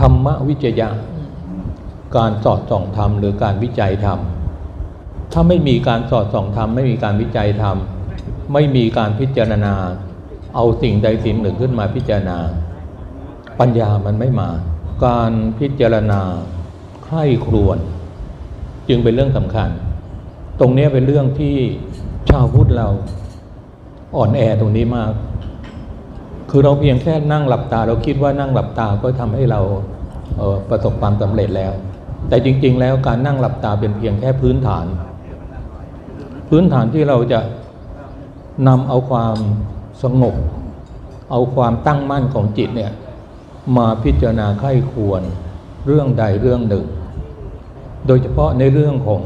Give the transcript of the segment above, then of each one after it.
ธรรมวิจยะ การสอดส่องธรรมหรือการวิจัยธรรม ถ้าไม่มีการสอดส่องธรรมไม่มีการวิจัยธรรม ไม่มีการพิจารณา เอาสิ่งใดสิ่งหนึ่งขึ้นมาพิจารณา ปัญญามันไม่มา การพิจารณาใคร่ครวญจึงเป็นเรื่องสำคัญ ตรงนี้เป็นเรื่องที่ชาวพุทธเราอ่อนแอตรงนี้มาก คือเราเพียงแค่นั่งหลับตา เราคิดว่านั่งหลับตาก็ทำให้เราเออประสบความสำเร็จแล้ว แต่จริง ๆ แล้วการนั่งหลับตาเป็นเพียงแค่พื้นฐาน พื้นฐานที่เราจะนำเอาความสงบ เอาความตั้งมั่นของจิตเนี่ยมาพิจารณาไข้ควรเรื่องใดเรื่องหนึ่ง โดยเฉพาะในเรื่องของ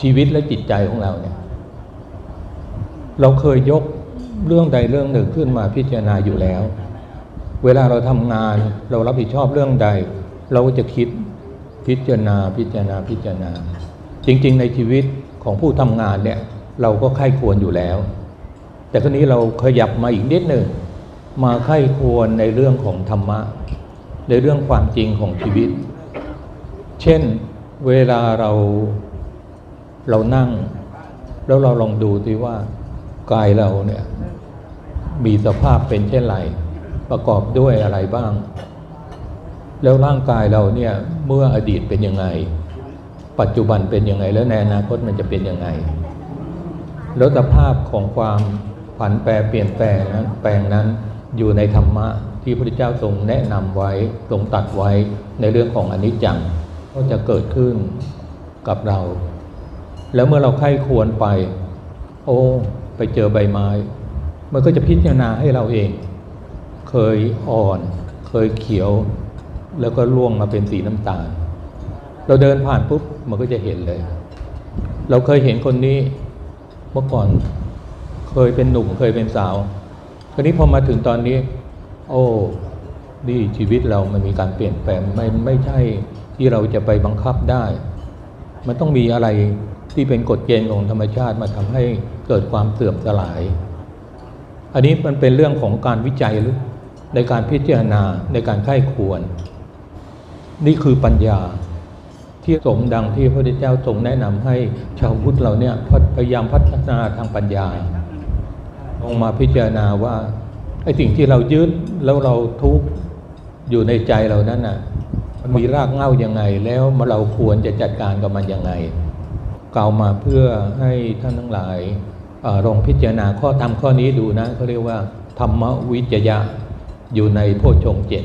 ชีวิตและจิตใจของเราเนี่ยเราเคยยก เรื่องใดเรื่องหนึ่งขึ้นมาพิจารณาอยู่แล้ว เวลาเราทำงานเรารับผิดชอบเรื่องใด เราก็จะคิดพิจารณาพิจารณาพิจารณา จริง ๆ ในชีวิตของผู้ทำงานเนี่ยเราก็ไข้ควรอยู่แล้ว แต่คราวนี้เราขยับมาอีกนิดหนึ่งมาไข้ควรในเรื่องของธรรมะ ในเรื่องความจริงของชีวิต เช่นเวลาเราเรานั่ง แล้วเราลองดูสิว่า กายเราเนี่ยมีสภาพเป็นเช่นไร ประกอบด้วยอะไรบ้าง แล้วร่างกายเราเนี่ยเมื่ออดีตเป็นยังไง ปัจจุบันเป็นยังไง แล้วในอนาคตมันจะเป็นยังไง แล้วสภาพของความผันแปรเปลี่ยนแปลงนั้นแปลงนั้นอยู่ในธรรมะที่พระพุทธเจ้าทรงแนะนำไว้ทรงตัดไว้ในเรื่องของอนิจจังก็จะเกิดขึ้นกับเรา แล้วเมื่อเราไข้ควรไป โอ้ ไปเจอใบไม้ มันก็จะพิจารณาให้เราเอง เคยอ่อน เคยเขียว แล้วก็ร่วงมาเป็นสีน้ำตาล เราเดินผ่านปุ๊บมันก็จะเห็นเลย เราเคยเห็นคนนี้เมื่อก่อนเคยเป็นหนุ่มเคยเป็นสาวคราวนี้พอมาถึงตอนนี้ โอ้ดีชีวิตเรามันมีการเปลี่ยนแปลงไม่ไม่ใช่ที่เราจะไปบังคับได้ มันต้องมีอะไรที่เป็นกฎเกณฑ์ของธรรมชาติมาทำให้เกิดความเสื่อมสลาย อันนี้มันเป็นเรื่องของการวิจัยหรือในการพิจารณาในการไข้ควร นี่คือปัญญาที่สมดังที่พระพุทธเจ้าทรงแนะนำให้ชาวพุทธเราเนี่ยพยายามพัฒนาทางปัญญาลงมาพิจารณาว่าไอ้สิ่งที่เรายึดแล้วเราทุกข์อยู่ในใจเรานั้นน่ะ มีรากเหง้ายังไง แล้วเราควรจะจัดการกับมันยังไงกล่าวมาเพื่อให้ท่านทั้งหลายลองพิจารณาข้อทำข้อนี้ดูนะเขาเรียกว่า ธรรมวิจยะอยู่ในโพชฌงเจ็ด